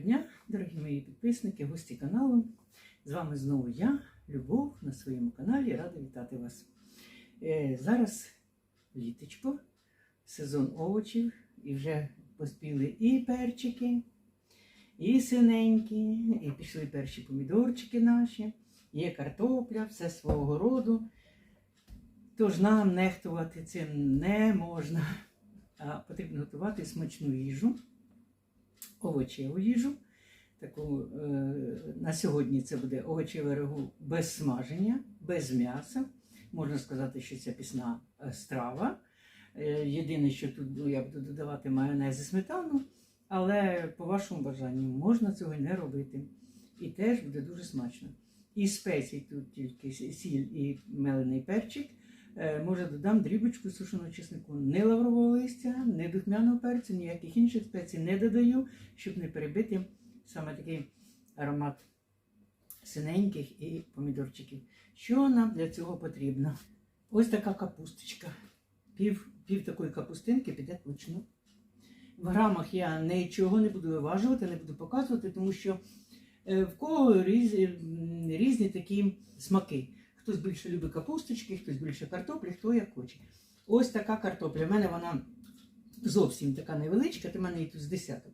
Дня, дорогі мої підписники, гості каналу. З вами знову я, Любов, на своєму каналі. Рада вітати вас. Е, зараз літочко, сезон овочів, і вже поспіли і перчики, і синенькі, і пішли перші помідорчики наші, є картопля, все свого роду. Тож нам нехтувати цим не можна, а потрібно готувати смачну їжу овочеву їжу. Таку, е, на сьогодні це буде овочеве рагу без смаження, без м'яса. Можна сказати, що це пісна е, страва. Е, єдине, що тут ну, я буду додавати майонез і сметану, але по вашому бажанню можна цього не робити. І теж буде дуже смачно. І спецій тут тільки сіль і мелений перчик. Е, Може, додам дрібочку сушеного чеснику. Не лаврового листя, не духмяного перцю, ніяких інших спецій не додаю, щоб не перебити саме такий аромат синеньких і помідорчиків. Що нам для цього потрібно? Ось така капусточка. Пів, пів такої капустинки піде точно. В грамах я нічого не буду виважувати, не буду показувати, тому що е, в кого різні, різні такі смаки. Хтось більше любить капусточки, хтось більше картоплі, хто як хоче. Ось така картопля. У мене вона зовсім така невеличка, то в мене її тут з десяток.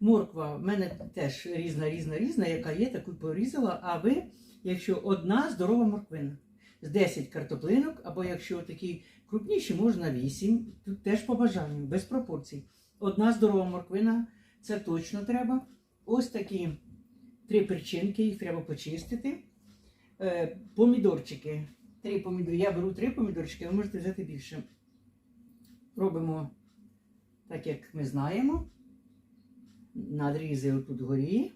Морква в мене теж різна, різна, різна, яка є, таку порізала. А ви, якщо одна здорова морквина, з 10 картоплинок, або якщо такі крупніші, можна 8. Тут теж по бажанню, без пропорцій. Одна здорова морквина, це точно треба. Ось такі три перчинки, їх треба почистити. Е, помідорчики. Три помідори. Я беру три помідорчики, ви можете взяти більше. Робимо так, як ми знаємо. Надрізи отут вгорі.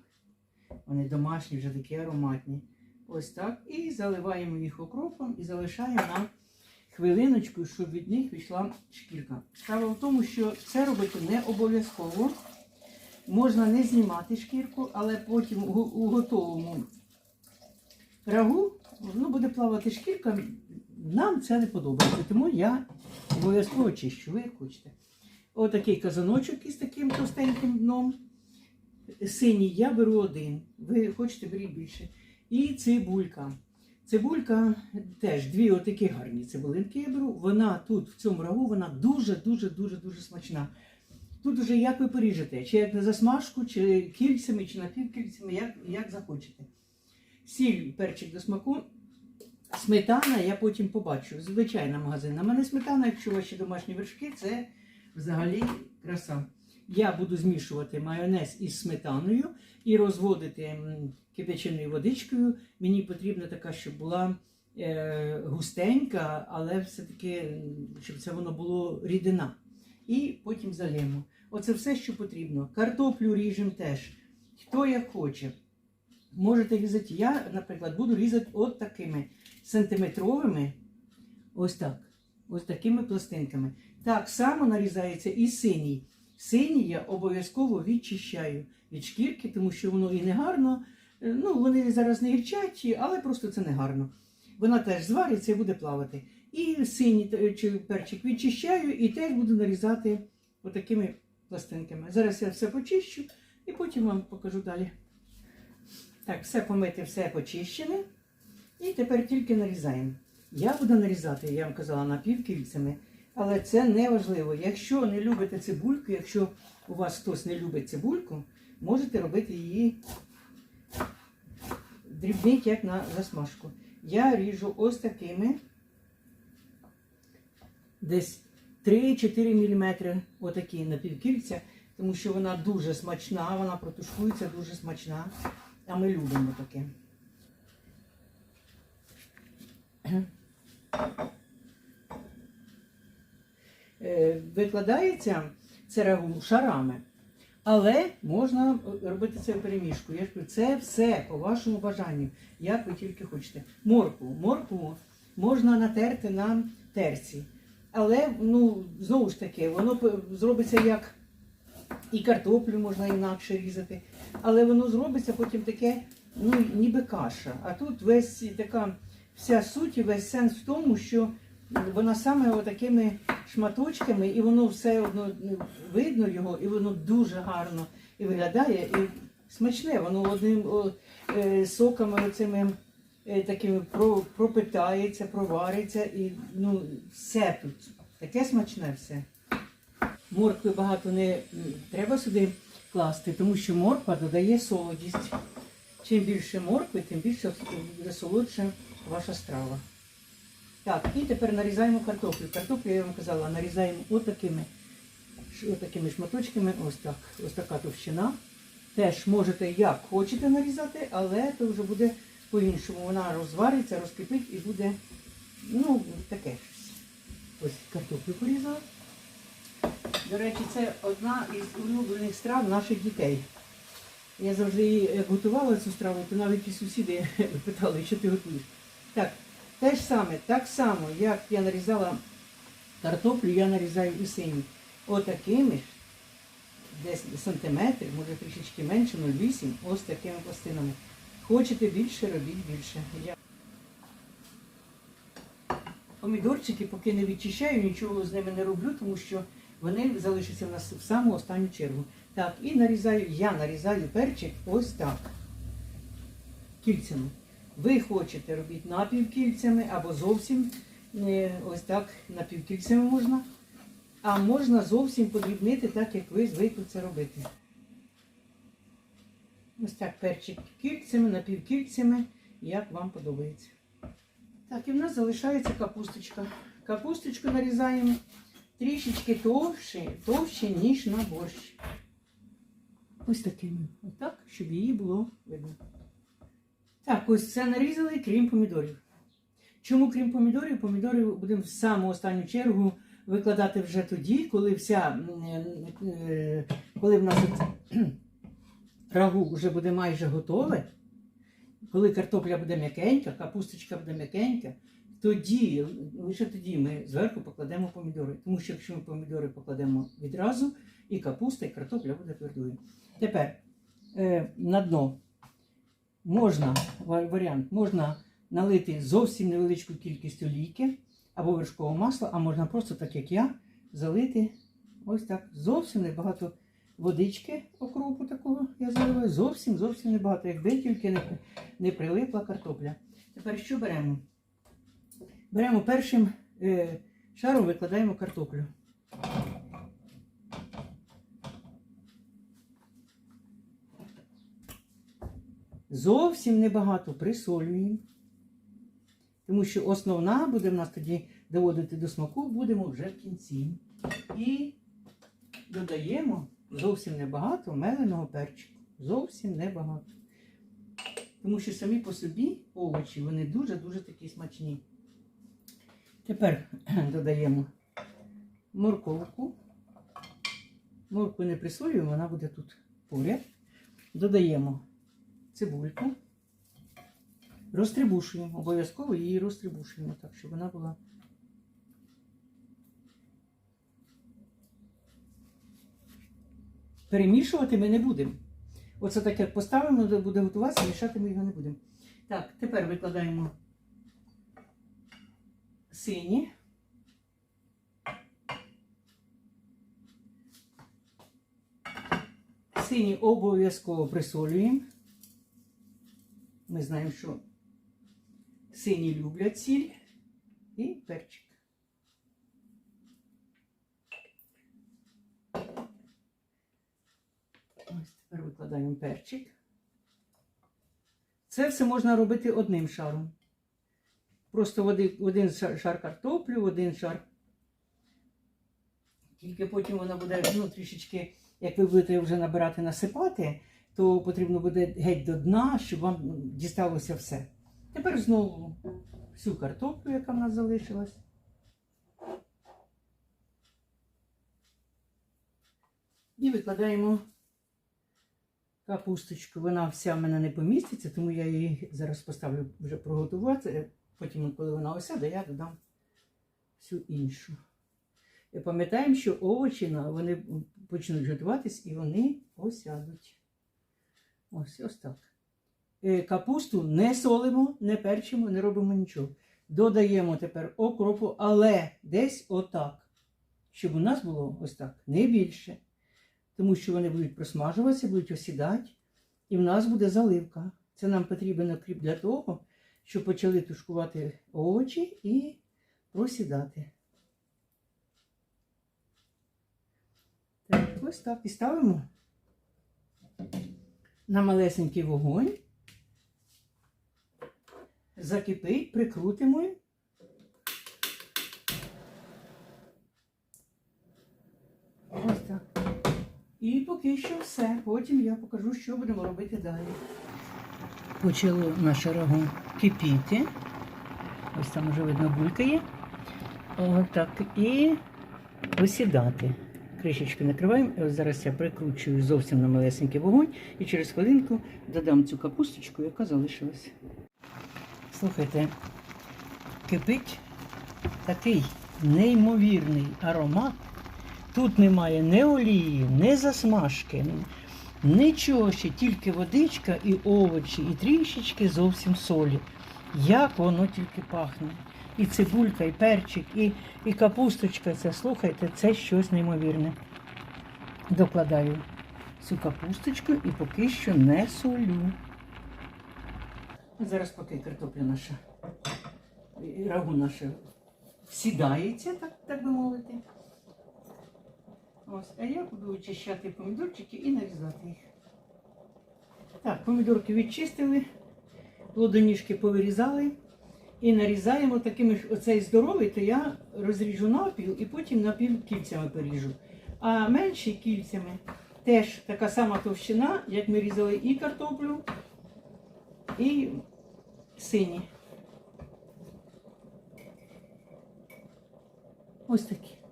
Вони домашні, вже такі ароматні. Ось так. І заливаємо їх окропом і залишаємо на хвилиночку, щоб від них пішла шкірка. Справа в тому, що це робити не обов'язково. Можна не знімати шкірку, але потім у готовому рагу ну, буде плавати шкірка. Нам це не подобається, тому я обов'язково чищу, ви як хочете. Отакий казаночок із таким товстеньким дном. Синій я беру один. Ви хочете беріть більше. І цибулька. Цибулька теж дві отакі гарні цибулинки я беру. Вона тут, в цьому рагу, вона дуже-дуже дуже дуже смачна. Тут уже як ви поріжете, чи як на засмажку, чи кільцями, чи напівкільцями, як, як захочете. Сіль, перчик до смаку. Сметана, я потім побачу. Звичайна магазинна. У мене сметана, якщо ваші домашні вершки, це взагалі краса. Я буду змішувати майонез із сметаною і розводити кипяченою водичкою. Мені потрібна така, щоб була е, густенька, але все-таки, щоб це воно було рідина. І потім залємо. Оце все, що потрібно. Картоплю ріжемо теж. Хто як хоче. Можете різати. Я, наприклад, буду різати от такими сантиметровими. Ось так. Ось такими пластинками. Так само нарізається і синій. Синій я обов'язково відчищаю від шкірки, тому що воно і не гарно. Е, Ну, вони зараз не гірчать, але просто це не гарно. Вона теж звариться і буде плавати. І синій е, чи перчик відчищаю і теж буду нарізати отакими пластинками. Зараз я все почищу і потім вам покажу далі. Так, все помите, все почищене. І тепер тільки нарізаємо. Я буду нарізати, я вам казала, напівкільцями, але це не важливо. Якщо не любите цибульку, якщо у вас хтось не любить цибульку, можете робити її дрібніть, як на засмажку. Я ріжу ось такими десь 3-4 мм отакі напівкільця, тому що вона дуже смачна, вона протушкується дуже смачна. А ми любимо таке. Е, Викладається це рагу шарами. Але можна робити це в перемішку. Я кажу, це все по вашому бажанню, як ви тільки хочете. Моркву. Моркву можна натерти на терці. Але, ну, знову ж таки, воно зробиться як і картоплю можна інакше різати. Але воно зробиться потім таке, ну, ніби каша. А тут весь така вся суть весь сенс в тому, що Вона саме такими шматочками, і воно все одно видно його, і воно дуже гарно і виглядає, і смачне. Воно одним о, е, соками оцими е, такими про, пропитається, провариться, і ну, все тут. Таке смачне все. Моркви багато не треба сюди класти, тому що морква додає солодість. Чим більше моркви, тим більше буде солодша ваша страва. Так, і тепер нарізаємо картоплю. Картоплю, я вам казала, нарізаємо отакими, отакими шматочками, ось так. Ось така товщина. Теж можете як хочете нарізати, але то вже буде по-іншому. Вона розвариться, розкипить і буде, ну, таке щось. Ось картоплю порізала. До речі, це одна із улюблених страв наших дітей. Я завжди як готувала цю страву, то навіть і сусіди питали, що ти готуєш. Так, те ж саме, так само, як я нарізала картоплю, я нарізаю і сині. Отакими ж, десь сантиметр, може трішечки менше, 0,8, ось такими пластинами. Хочете більше, робіть більше. Я... Помідорчики поки не відчищаю, нічого з ними не роблю, тому що вони залишаться в нас в саму останню чергу. Так, і нарізаю, я нарізаю перчик ось так. Кільцями. Ви хочете робити напівкільцями або зовсім е, ось так напівкільцями можна. А можна зовсім подрібнити, так як ви звикли це робити. Ось так перчик кільцями, напівкільцями, як вам подобається. Так, і в нас залишається капусточка. Капусточку нарізаємо трішечки товще, товще, ніж на борщ. Ось такими. Отак, щоб її було видно. Так, ось це нарізали, крім помідорів. Чому крім помідорів? Помідори будемо в саму останню чергу викладати вже тоді, коли вся, е, коли в нас рагу вже буде майже готове, коли картопля буде м'якенька, капусточка буде м'якенька, тоді, лише тоді ми зверху покладемо помідори. Тому що якщо ми помідори покладемо відразу, і капуста, і картопля буде твердою. Тепер е, на дно можна, варіант, можна налити зовсім невеличку кількість олійки або вершкового масла, а можна просто, так як я, залити ось так. Зовсім небагато водички окропу такого я заливаю. Зовсім, зовсім небагато, якби тільки не, не прилипла картопля. Тепер що беремо? Беремо першим е, шаром, викладаємо картоплю. Зовсім небагато присолюємо. Тому що основна буде в нас тоді доводити до смаку, будемо вже в кінці. І додаємо зовсім небагато меленого перчику. Зовсім небагато. Тому що самі по собі овочі, вони дуже-дуже такі смачні. Тепер додаємо морковку. Моркву не присолюємо, вона буде тут поряд. Додаємо цибульку. Розтрибушуємо. Обов'язково її розтрибушуємо, так, щоб вона була. Перемішувати ми не будемо. Оце так як поставимо, буде готуватися, мішати ми його не будемо. Так, тепер викладаємо сині. Сині обов'язково присолюємо. Ми знаємо, що сині люблять сіль і перчик. Ось тепер викладаємо перчик. Це все можна робити одним шаром. Просто в один, шар, картоплю, один шар. Тільки потім вона буде ну, трішечки, як ви будете вже набирати, насипати, то потрібно буде геть до дна, щоб вам дісталося все. Тепер знову всю картоплю, яка в нас залишилась. І викладаємо капусточку. Вона вся в мене не поміститься, тому я її зараз поставлю вже проготувати. Потім, коли вона осяде, я додам всю іншу. І пам'ятаємо, що овочі вони почнуть готуватись і вони осядуть. Ось ось так. Е, Капусту не солимо, не перчимо, не робимо нічого. Додаємо тепер окропу, але десь отак. Щоб у нас було ось так, не більше. Тому що вони будуть просмажуватися, будуть осідати, і в нас буде заливка. Це нам потрібен окріп для того, щоб почали тушкувати овочі і просідати. Так, ось так. І ставимо на малесенький вогонь. Закипить, прикрутимо. Ось так. І поки що все. Потім я покажу, що будемо робити далі. Почало наше рагу кипіти. Ось там вже видно булькає. Отак. І осідати. Кришечку накриваємо. І ось зараз я прикручую зовсім на малесенький вогонь і через хвилинку додам цю капусточку, яка залишилась. Слухайте, кипить такий неймовірний аромат. Тут немає ні олії, ні засмажки, нічого ще, тільки водичка і овочі, і трішечки зовсім солі. Як воно тільки пахне. І цибулька, і перчик, і, і капусточка. Це слухайте, це щось неймовірне. Докладаю цю капусточку і поки що не солю. Зараз поки картопля наша, рагу наше сідається, так, так би мовити. Ось, а я буду очищати помідорчики і нарізати їх. Так, помідорки відчистили, плодоніжки повирізали і нарізаємо такими ж оцей здоровий, то я розріжу навпіл і потім напів кільцями поріжу. А менші кільцями теж така сама товщина, як ми різали і картоплю, і сині. Ось такі.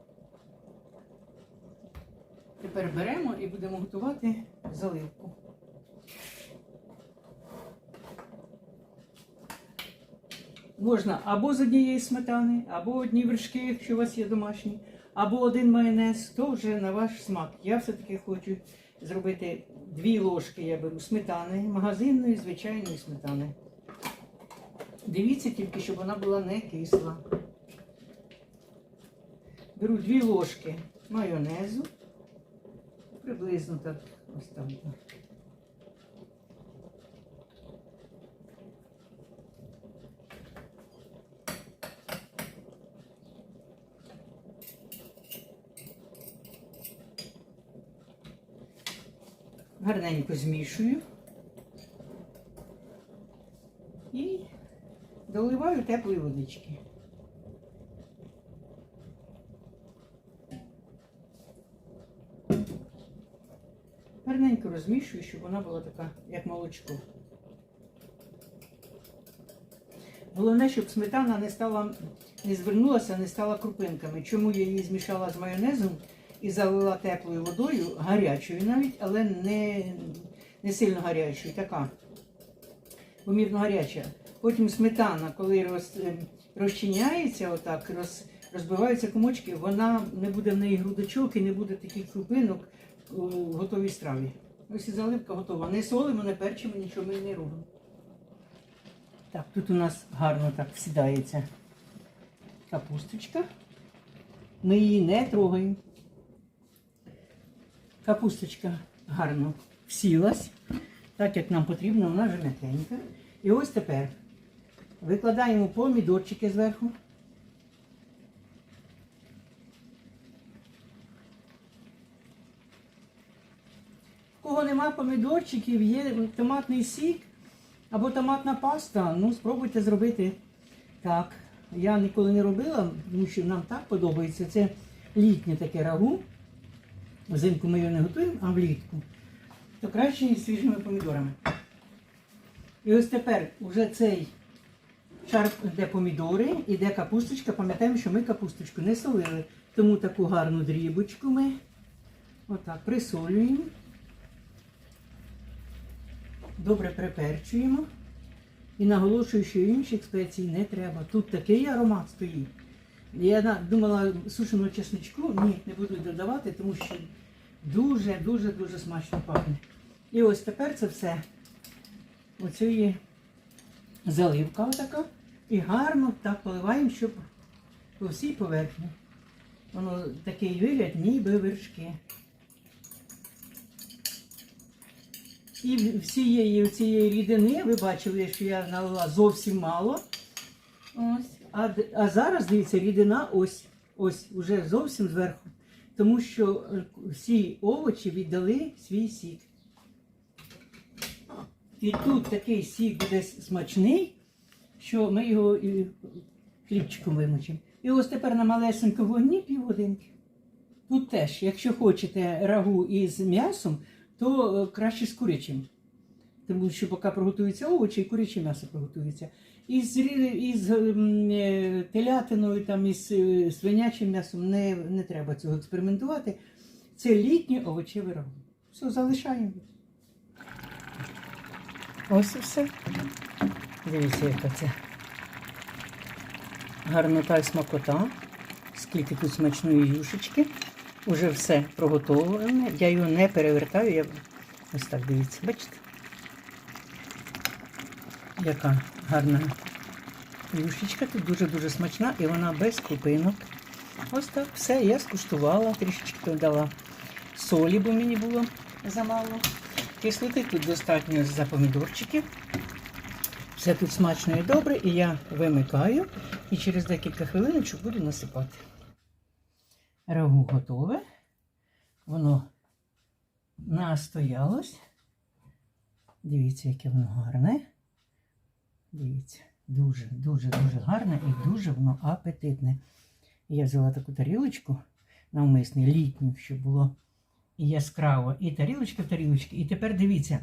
Тепер беремо і будемо готувати заливку. Можна або з однієї сметани, або одні вершки, якщо у вас є домашні, або один майонез, то вже на ваш смак. Я все-таки хочу зробити дві ложки, я беру сметани, магазинної, звичайної сметани. Дивіться тільки, щоб вона була не кисла. Беру дві ложки майонезу. Приблизно так ось там. Гарненько змішую і доливаю теплої водички. Розмішую, щоб вона була така, як молочко. Головне, щоб сметана не стала, не звернулася, не стала крупинками. Чому я її змішала з майонезом і залила теплою водою, гарячою навіть, але не, не сильно гарячою, така помірно гаряча. Потім сметана, коли роз, розчиняється, отак, роз, розбиваються комочки, вона не буде в неї грудочок і не буде таких крупинок у готовій страві. Ось і заливка готова. Не солимо, не перчимо, нічого ми не робимо. Так, тут у нас гарно так сідається капусточка. Ми її не трогаємо. Капусточка гарно всілась, так як нам потрібно, вона вже м'якенька. І ось тепер викладаємо помідорчики зверху. Кого нема помідорчиків, є томатний сік або томатна паста, ну спробуйте зробити так. Я ніколи не робила, тому що нам так подобається. Це літнє таке рагу. Взимку ми його не готуємо, а влітку. То краще із свіжими помідорами. І ось тепер уже цей шар, де помідори і де капусточка. Пам'ятаємо, що ми капусточку не солили. Тому таку гарну дрібочку ми отак присолюємо. Добре приперчуємо. І наголошую, що інших спецій не треба. Тут такий аромат стоїть. Я думала сушеного чесничку, ні, не буду додавати, тому що дуже-дуже дуже смачно пахне. І ось тепер це все. Оце є заливка отака. І гарно так поливаємо, щоб по всій поверхні. Воно такий вигляд, ніби вершки. І всієї цієї рідини, ви бачили, що я налила зовсім мало. Ось. А, а зараз, дивіться, рідина ось, ось, уже зовсім зверху. Тому що е, всі овочі віддали свій сік. І тут такий сік буде смачний, що ми його і хлібчиком вимочимо. І ось тепер на малесенькому вогні півгодинки. Тут теж, якщо хочете рагу із м'ясом, то е, краще з курячим. Тому що поки приготуються овочі, і куряче м'ясо приготується. Із, рі- із е, телятиною, там, із е, свинячим м'ясом не, не треба цього експериментувати. Це літнє овочеве рагу. Все, залишаємо. Ось і все. Дивіться, яка це гарнота і смакота. Скільки тут смачної юшечки. Уже все приготовлене. Я його не перевертаю. Я... Ось так дивіться, бачите? Яка гарна юшечка. Тут дуже-дуже смачна і вона без крупинок. Ось так все. Я скуштувала, трішечки додала солі, бо мені було замало. Кислоти тут достатньо за помідорчиків. Все тут смачно і добре, і я вимикаю і через декілька хвилиночок буду насипати. Рагу готове. Воно настоялось. Дивіться, яке воно гарне. Дивіться, дуже, дуже, дуже гарне і дуже воно апетитне. Я взяла таку тарілочку навмисне, літню, щоб було і яскраво, і тарілочка в. І тепер дивіться.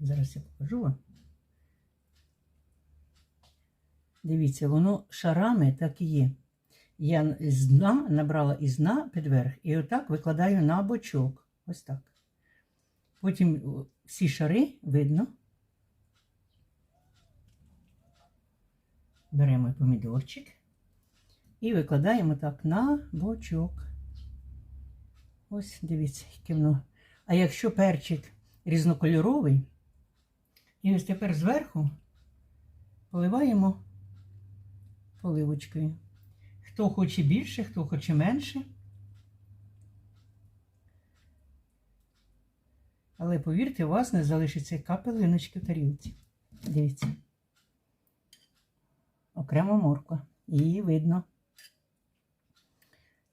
Зараз я покажу вам. Дивіться, воно шарами так і є. Я з дна набрала із дна під верх і отак викладаю на бочок. Ось так. Потім всі шари видно. Беремо помідорчик і викладаємо так на бочок. Ось дивіться, яке воно. А якщо перчик різнокольоровий, і ось тепер зверху поливаємо поливочкою. Хто хоче більше, хто хоче менше. Але повірте, у вас не залишиться капелиночки в тарілці. Дивіться. Окремо морква. Її видно.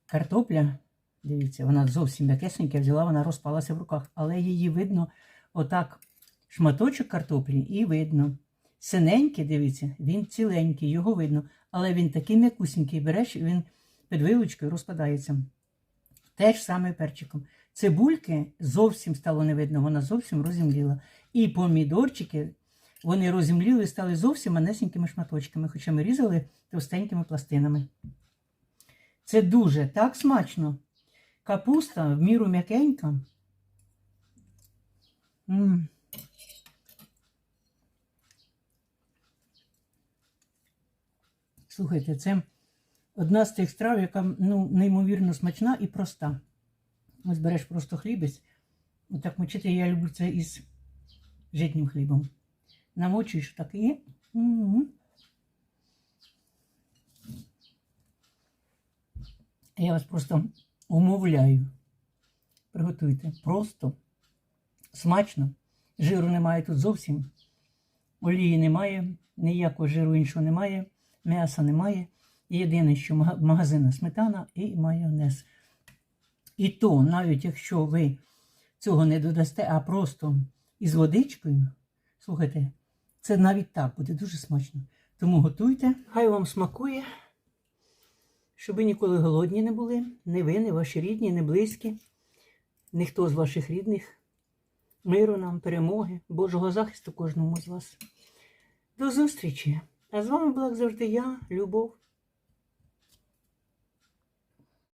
Картопля, дивіться, вона зовсім м'якесенька, взяла, вона розпалася в руках, але її видно отак шматочок картоплі і видно. Синенький, дивіться, він ціленький, його видно, але він такий м'якусенький, береш, і він під вилочкою розпадається. Теж саме перчиком. Цибульки зовсім стало не видно, вона зовсім розімліла. І помідорчики, вони розімліли, стали зовсім манесенькими шматочками, хоча ми різали товстенькими пластинами. Це дуже так смачно. Капуста в міру м'якенька. М. Слухайте, це одна з тих страв, яка ну, неймовірно смачна і проста. Ось береш просто хлібець. Отак мочити я люблю це із житнім хлібом. Намочуєш так і. Я вас просто умовляю. Приготуйте. Просто смачно. Жиру немає тут зовсім. Олії немає, ніякого жиру іншого немає, м'яса немає. Єдине, що мага- в магазинах сметана і майонез. І то, навіть якщо ви цього не додасте, а просто із водичкою, слухайте, це навіть так буде дуже смачно. Тому готуйте, хай вам смакує, щоб ви ніколи голодні не були, не ви, не ваші рідні, не близькі, ніхто з ваших рідних. Миру нам, перемоги, Божого захисту кожному з вас. До зустрічі! А з вами була як завжди я, Любов.